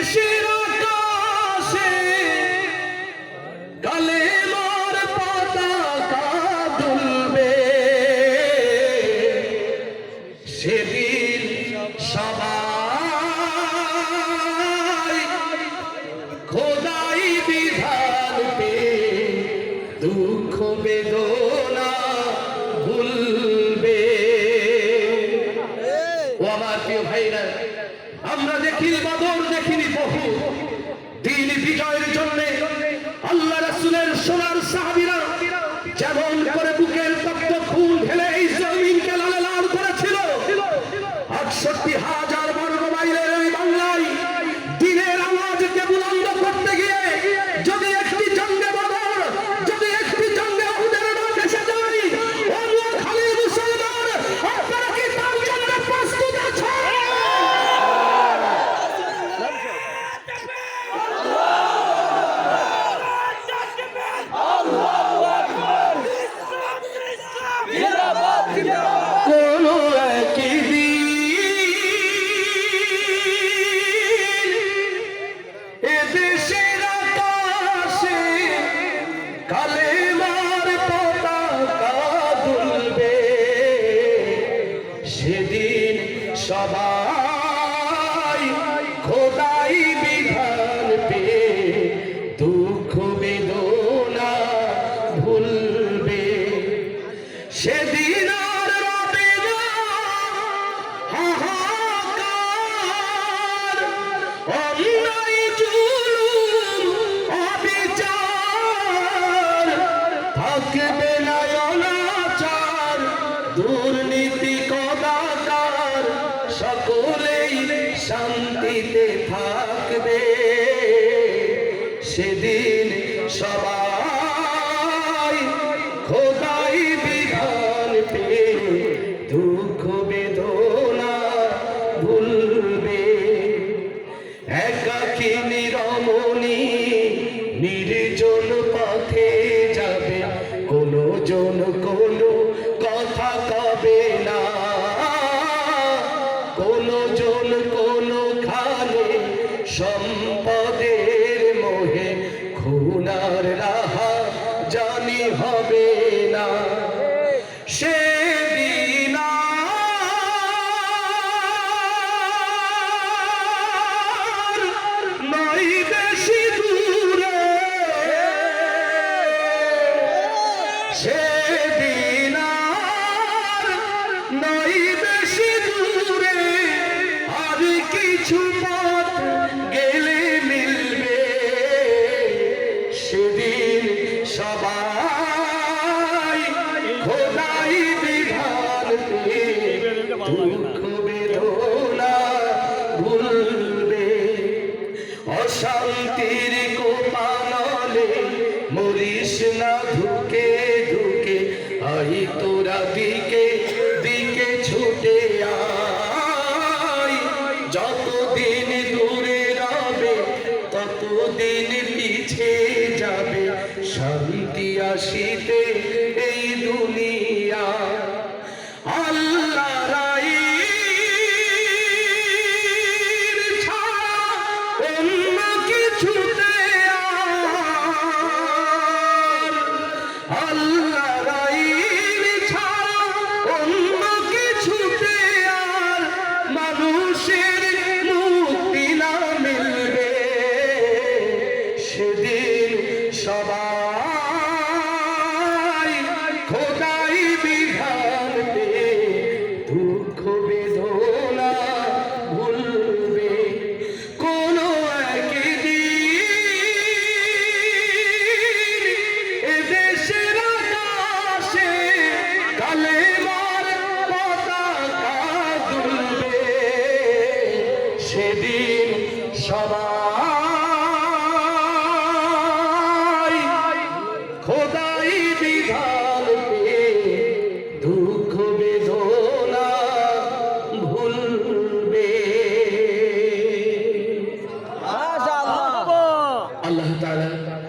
দেশের আকাশে কালে মোর পতাকা তুলবে। সেদিন সবাই খোদাই বিধান পে দুঃখ বেদনা ভুলবে। ও আমার প্রিয় ভাইরা আমরা দেখিনি বদর দেখিনি বহু। দিন বিজয়ের জন্য আল্লাহ রাসুলের সোনার সাহাবিরা যেমন করে সবাই সেদিন সবাই খোদাই বিধান পে দুঃখ বেদনা ভুলবে। একাকী নিরমণি নির্জন পথে যাবে কোনো জন কোনো কথা কবে না। কোনো জন কোনো খানে সম্পদের অশান্তির কোপানলে মরিস না, ধুকে ধুকে। আই তোরা দিকে দিকে ছুটে আয়। যতদিন দূরে রবে, ততদিন পিছে যাবে। শান্তি আসিতে এই দুনিয়া সেদিন সবাই